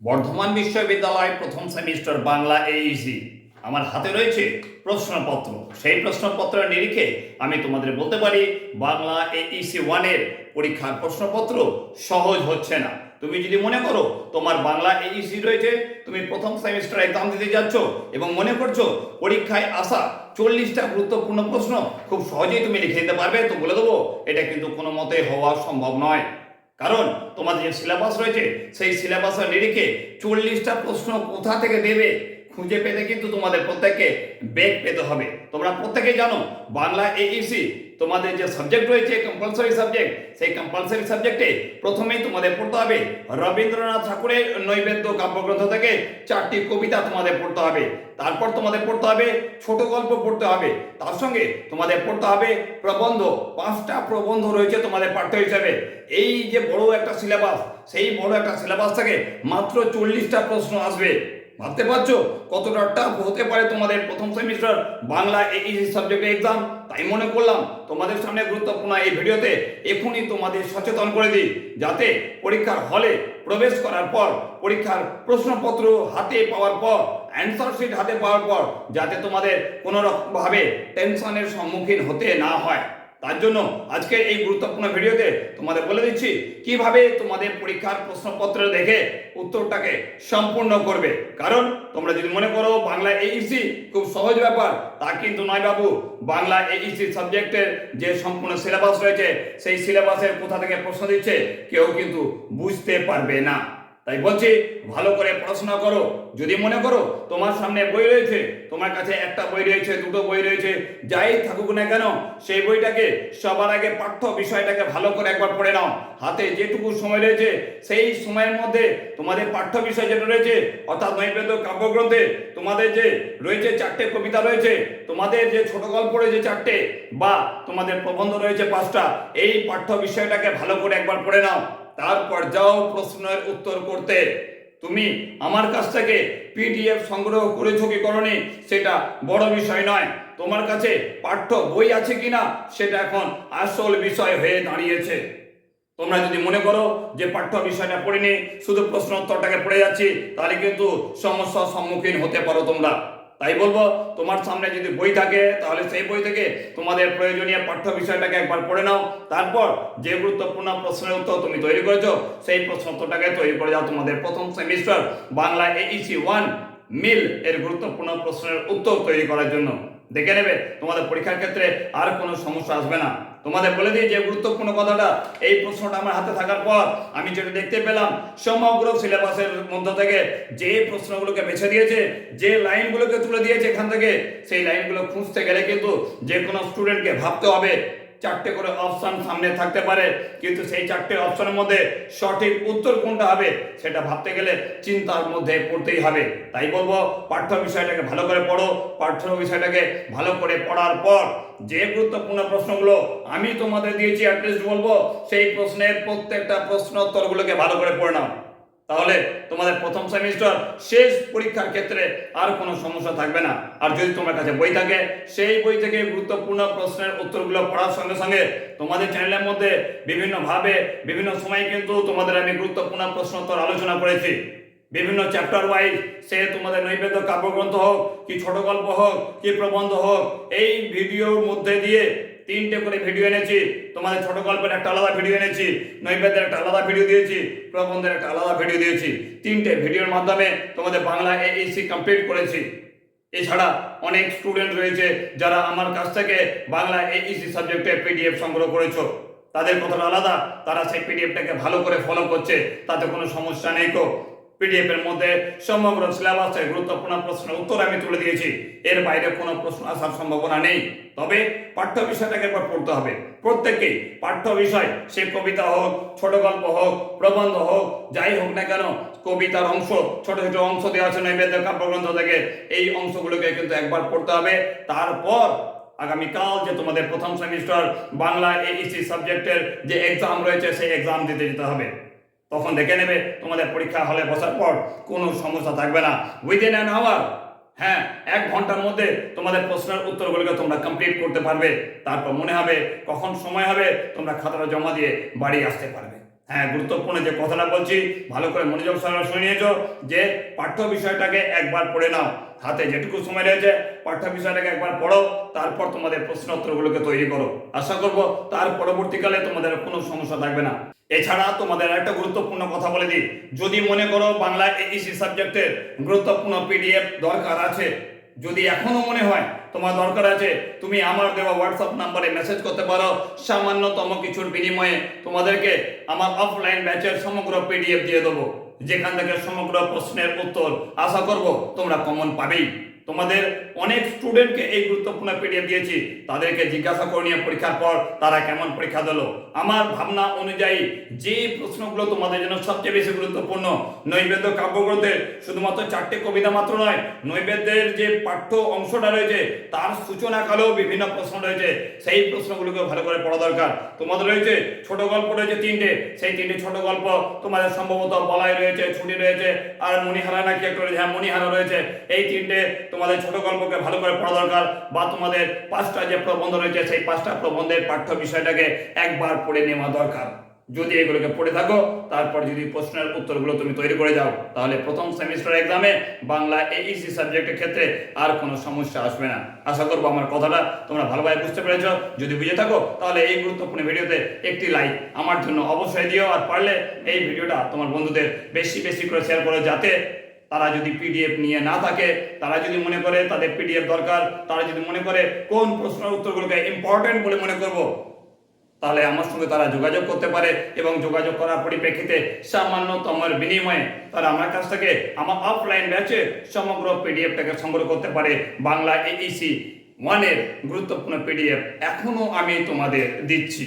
বর্ধমান বিশ্ববিদ্যালয় প্রথম সেমিস্টার বাংলা এইসি আমার হাতে রয়েছে প্রশ্নপত্র। সেই প্রশ্নপত্রের নিরিখে আমি তোমাদের বলতে পারি, বাংলা এইসি ওয়ানের পরীক্ষার প্রশ্নপত্র সহজ হচ্ছে না। তুমি যদি মনে করো তোমার বাংলা এইসি রয়েছে, তুমি প্রথম সেমিস্টার এক্সাম দিতে যাচ্ছ এবং মনে করছ পরীক্ষায় আসা চল্লিশটা গুরুত্বপূর্ণ প্রশ্ন খুব সহজেই তুমি লিখে দিতে পারবে, তো বলে দেবো, এটা কিন্তু কোনো মতে হওয়া সম্ভব নয়। কারণ তোমাদের যে সিলেবাস রয়েছে, সেই সিলেবাসের নিরিখে চল্লিশটা প্রশ্ন কোথা থেকে দেবে, খুঁজে পেতে কিন্তু তোমাদের প্রত্যেককে বেগ পেতে হবে। তোমরা প্রত্যেকে জানো, বাংলা এইসি তোমাদের যে সাবজেক্ট রয়েছে কম্পালসারি সাবজেক্ট সেই কম্পালসারি সাবজেক্টে প্রথমেই তোমাদের পড়তে হবে রবীন্দ্রনাথ ঠাকুরের নৈবেদ্য কাব্যগ্রন্থ থেকে চারটি কবিতা তোমাদের পড়তে হবে। তারপর তোমাদের পড়তে হবে ছোট গল্প পড়তে হবে। তার সঙ্গে তোমাদের পড়তে হবে প্রবন্ধ। পাঁচটা প্রবন্ধ রয়েছে তোমাদের পাঠ্য হিসাবে। এই যে বড় একটা সিলেবাস সেই বড় একটা সিলেবাস থেকে মাত্র চল্লিশটা প্রশ্ন আসবে। ভাবতে পারছ? কতটা টাফ হতে পারে তোমাদের প্রথম সেমিস্টার বাংলা এই সাবজেক্ট এক্সাম তাই মনে করলাম তোমাদের সামনে গুরুত্বপূর্ণ এই ভিডিওতে এখনই তোমাদের সচেতন করে দিই, যাতে পরীক্ষার হলে প্রবেশ করার পর, পরীক্ষার প্রশ্নপত্র হাতে পাওয়ার পর অ্যান্সার শিট হাতে পাওয়ার পর, যাতে তোমাদের কোনো রকমভাবে টেনশনের সম্মুখীন হতে না হয়। তার জন্য আজকে এই গুরুত্বপূর্ণ ভিডিওতে তোমাদের বলে দিচ্ছি, কীভাবে তোমাদের পরীক্ষার প্রশ্নপত্র দেখে উত্তরটাকে সম্পূর্ণ করবে। কারণ তোমরা যদি মনে করো বাংলা এইসি খুব সহজ ব্যাপার, তা কিন্তু নয় বাবু। বাংলা এইসি সাবজেক্টের যে সম্পূর্ণ সিলেবাস রয়েছে, সেই সিলেবাসের কোথা থেকে প্রশ্ন দিচ্ছে, কেউ কিন্তু বুঝতে পারবে না। তাই বলছি, ভালো করে পড়াশোনা করো। যদি মনে করো তোমার সামনে বই রয়েছে, তোমার কাছে একটা বই রয়েছে, দুটো বই রয়েছে, যাই থাকুক না কেন, সেই বইটাকে সবার আগে পাঠ্য বিষয়টাকে ভালো করে একবার পড়ে নাও। হাতে যেটুকু সময় রয়েছে, সেই সময়ের মধ্যে তোমাদের পাঠ্য বিষয় যেটা রয়েছে, অর্থাৎ নৈবেদ্য কাব্যগ্রন্থে তোমাদের যে রয়েছে চারটে কবিতা রয়েছে, তোমাদের যে ছোট গল্প রয়েছে চারটে, বা তোমাদের প্রবন্ধ রয়েছে পাঁচটা, এই পাঠ্য বিষয়টাকে ভালো করে একবার পড়ে নাও। তারপর যাও প্রশ্নের উত্তর করতে। তুমি আমার কাছ থেকে পিডিএফ সংগ্রহ করেছ কি করনি? সেটা বড় বিষয় নয়। তোমার কাছে পাঠ্য বই আছে কিনা? সেটা এখন আসল বিষয় হয়ে দাঁড়িয়েছে। তোমরা যদি মনে করো যে পাঠ্য বিষয়টা পড়িনি, শুধু প্রশ্ন উত্তরটাকে পড়ে যাচ্ছি, তাহলে কিন্তু সমস্যার সম্মুখীন হতে পারো তোমরা। তাই বলব, তোমার সামনে যদি বই থাকে, তাহলে সেই বই থেকে তোমাদের প্রয়োজনীয় পাঠ্য বিষয়টাকে একবার পড়ে নাও। তারপর যে গুরুত্বপূর্ণ প্রশ্নের উত্তর তুমি তৈরি করেছ, সেই প্রশ্ন উত্তরটাকে তৈরি করে যাও তোমাদের প্রথম semester Bangla AEC one MIL এর গুরুত্বপূর্ণ প্রশ্নের উত্তর তৈরি করার জন্য। দেখে নেবে তোমাদের পরীক্ষার ক্ষেত্রে আর কোনো সমস্যা আসবে না। তোমাদের বলে দিই যে গুরুত্বপূর্ণ কথাটা, এই প্রশ্নটা আমার হাতে থাকার পর আমি যেটা দেখতে পেলাম, সমগ্র সিলেবাসের মধ্যে থেকে যে প্রশ্নগুলোকে বেছে দিয়েছে, যে লাইনগুলোকে তুলে দিয়েছে এখান থেকে, সেই লাইনগুলো খুঁজতে গেলে কিন্তু যে কোনো স্টুডেন্টকে ভাবতে হবে। চারটে করে অপশন সামনে থাকতে পারে। কিন্তু সেই চারটে অপশনের মধ্যে সঠিক উত্তর কোনটা হবে, সেটা ভাবতে গেলে চিন্তার মধ্যে পড়তেই হবে। তাই বলব, পাঠ্য বিষয়টাকে ভালো করে পড়ো। পাঠ্য বিষয়টাকে ভালো করে পড়ার পর যে গুরুত্বপূর্ণ প্রশ্নগুলো আমি তোমাদের দিয়েছি অ্যাটলিস্ট বলব, সেই প্রশ্নের প্রত্যেকটা প্রশ্ন উত্তরগুলোকে ভালো করে পড়ে নাও। তাহলে তোমাদের প্রথম সেমিস্টার শেষ পরীক্ষার ক্ষেত্রে আর কোনো সমস্যা থাকবে না। আর যদি তোমার কাছে বই থাকে, সেই বই থেকে গুরুত্বপূর্ণ প্রশ্নের উত্তরগুলো পড়ার সঙ্গে সঙ্গে তোমাদের চ্যানেলের মধ্যে বিভিন্নভাবে, বিভিন্ন সময় কিন্তু তোমাদের আমি গুরুত্বপূর্ণ প্রশ্ন উত্তর আলোচনা করেছি। বিভিন্ন চ্যাপ্টার ওয়াইজ সে তোমাদের নৈবেদ্য কাব্যগ্রন্থ হোক, কি ছোট গল্প হোক, কি প্রবন্ধ হোক, এই ভিডিওর মধ্যে দিয়ে তিনটে করে ভিডিও এনেছি। তোমাদের ছোট গল্পের একটা আলাদা ভিডিও এনেছি, নৈবেদ্যের একটা আলাদা ভিডিও দিয়েছি, প্রবন্ধের একটা আলাদা ভিডিও দিয়েছি। তিনটে ভিডিওর মাধ্যমে তোমাদের বাংলা এইসি কমপ্লিট করেছি। এছাড়া অনেক স্টুডেন্ট রয়েছে যারা আমার কাছ থেকে বাংলা এইসি সাবজেক্টের পিডিএফ সংগ্রহ করেছ। তাদের কথাটা আলাদা, তারা সেই পিডিএফটাকে ভালো করে ফলো করছে, তাতে কোনো সমস্যা নেই কো। পিডিএফ এর মধ্যে সমগ্র সিলেবাসের গুরুত্বপূর্ণ প্রশ্নের উত্তর আমি তুলে দিয়েছি। এর বাইরে কোনো প্রশ্ন আসার সম্ভাবনা নেই। তবে পাঠ্য বিষয়টাকে একবার পড়তে হবে। প্রত্যেককেই পাঠ্য বিষয়, সে কবিতা হোক, ছোট গল্প হোক, প্রবন্ধ হোক, যাই হোক না কেন, কবিতার অংশ, ছোট ছোট অংশ দেওয়া আছে, নৈবেদ্য, কাব্যগ্রন্থ থেকে এই অংশগুলোকে কিন্তু একবার পড়তে হবে। তারপর আগামীকাল যে তোমাদের প্রথম সেমিস্টার বাংলা এইসি সাবজেক্টের যে এক্সাম রয়েছে, সেই এক্সাম দিতে যেতে হবে। তখন দেখে নেবে তোমাদের পরীক্ষা হলে বসার পর কোনো সমস্যা থাকবে না। উইদিন অ্যান আওয়ার হ্যাঁ এক ঘণ্টার মধ্যে তোমাদের প্রশ্নের উত্তরগুলোকে তোমরা কমপ্লিট করতে পারবে। তারপর মনে হবে কখন সময় হবে, তোমরা খাতাটা জমা দিয়ে বাড়ি আসতে পারবে। হ্যাঁ গুরুত্বপূর্ণ যে কথাটা বলছি, ভালো করে মনোযোগ সহকারে শুনে নিয়েছো যে পাঠ্য বিষয়টাকে একবার পড়ে নাও। হাতে যেটুকু সময় রয়েছে, পাঠ্য বিষয়টাকে একবার পড়ো, তারপর তোমাদের প্রশ্ন উত্তরগুলোকে তৈরি করো। আশা করব তার পরবর্তীকালে তোমাদের কোনো সমস্যা থাকবে না। এছাড়া তোমাদের একটা গুরুত্বপূর্ণ কথা বলে দিই। যদি মনে করো বাংলা এইসি সাবজেক্টের গুরুত্বপূর্ণ পিডিএফ দরকার আছে, যদি এখনও মনে হয় তোমার দরকার আছে, তুমি আমার দেওয়া হোয়াটসঅ্যাপ নাম্বারে মেসেজ করতে পারো। সামান্যতম কিছুর বিনিময়ে তোমাদেরকে আমার অফলাইন ব্যাচের সমগ্র পিডিএফ দিয়ে দেবো। যেখান থেকে সমগ্র প্রশ্নের উত্তর আশা করব তোমরা কমন পাবেই। তোমাদের অনেক স্টুডেন্টকে এই গুরুত্বপূর্ণ পিডিএফ দিয়েছি। তাদেরকে জিজ্ঞাসা করে নিয়ে পরীক্ষার পর তারা কেমন পরীক্ষা দিল। আমার ভাবনা অনুযায়ী যে প্রশ্নগুলো তোমাদের জন্য সবচেয়ে বেশি গুরুত্বপূর্ণ, নৈবেদ্য কাব্যগ্রন্থের শুধুমাত্র চারটে কবিতা মাত্র নয়, নৈবেদ্যের যে পাঠ্য অংশটা রয়েছে, তার সূচনা কালেও বিভিন্ন প্রশ্ন রয়েছে। সেই প্রশ্নগুলোকে ভালো করে পড়া দরকার। তোমাদের রয়েছে ছোট গল্প রয়েছে তিনটে। সেই তিনটে ছোট গল্প তোমাদের সম্ভবত বলাই রয়েছে, ছুটি রয়েছে, আর মণিহারা নাকি একটা রয়েছে? হ্যাঁ মণিহারা রয়েছে। এই তিনটে তোমাদের ছোট গল্পকে ভালো করে পড়া দরকার বা তোমাদের পাঁচটা যে প্রবন্ধ রয়েছে, সেই পাঁচটা প্রবন্ধের পাঠ্য বিষয়টাকে একবার পড়ে নেওয়া দরকার। যদি এগুলোকে পড়ে থাকো, তারপর যদি প্রশ্নের উত্তরগুলো তুমি তৈরি করে যাও, তাহলে প্রথম সেমিস্টার এক্সামে বাংলা এইসি সাবজেক্টের ক্ষেত্রে আর কোনো সমস্যা আসবে না। আশা করব আমার কথাটা তোমরা ভালোভাবে বুঝতে পেরেছ। যদি বুঝে থাকো, তাহলে এই গুরুত্বপূর্ণ ভিডিওতে একটি লাইক আমার জন্য অবশ্যই দিও। আর পারলে এই ভিডিওটা তোমার বন্ধুদের বেশি বেশি করে শেয়ার করো, যাতে তারা যদি পিডিএফ নিয়ে না থাকে, তারা যদি মনে করে তাদের পিডিএফ দরকার, তারা যদি মনে করে কোন প্রশ্নের উত্তরগুলোকে ইম্পর্টেন্ট বলে মনে করব, তাহলে আমার সঙ্গে তারা যোগাযোগ করতে পারে এবং যোগাযোগ করার পরিপ্রেক্ষিতে সামান্যতম বিনিময়ে তারা আমার কাছ থেকে আমার অফলাইন ব্যাচে সমগ্র পিডিএফটাকে সংগ্রহ করতে পারে। বাংলা এইসি ওয়ানের গুরুত্বপূর্ণ পিডিএফ এখনও আমি তোমাদের দিচ্ছি।